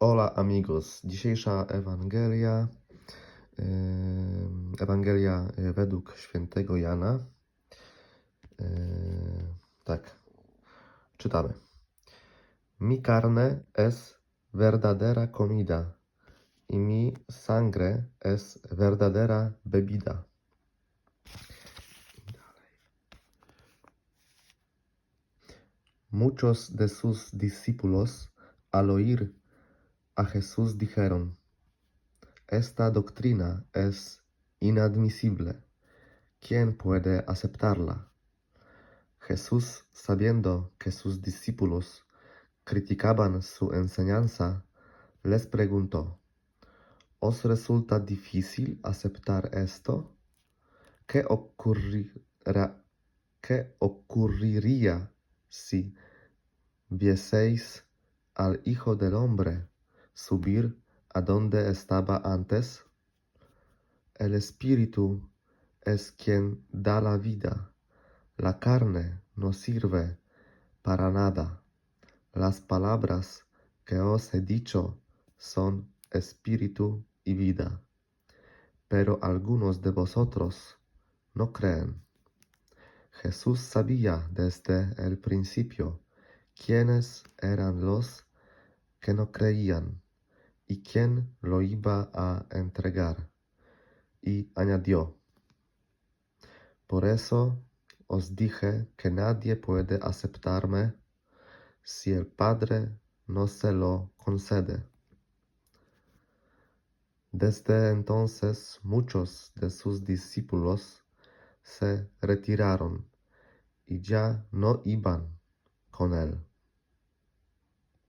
Hola amigos, dzisiejsza Ewangelia, Ewangelia e, według świętego Jana. E, Tak, czytamy. Mi carne es verdadera comida y mi sangre es verdadera bebida. Muchos de sus discípulos al oír a Jesús dijeron, Esta doctrina es inadmisible. ¿Quién puede aceptarla? Jesús, sabiendo que sus discípulos criticaban su enseñanza, les preguntó, ¿Os resulta difícil aceptar esto? ¿Qué ocurrirá- qué ocurriría si vieseis al Hijo del Hombre subir a donde estaba antes? El Espíritu es quien da la vida, la carne no sirve para nada. Las palabras que os he dicho son espíritu y vida, pero algunos de vosotros no creen. Jesús sabía desde el principio quiénes eran los que no creían y quién lo iba a entregar. Y añadió, por eso os dije que nadie puede aceptarme si el Padre no se lo concede. Desde entonces muchos de sus discípulos se retiraron y ya no iban con él.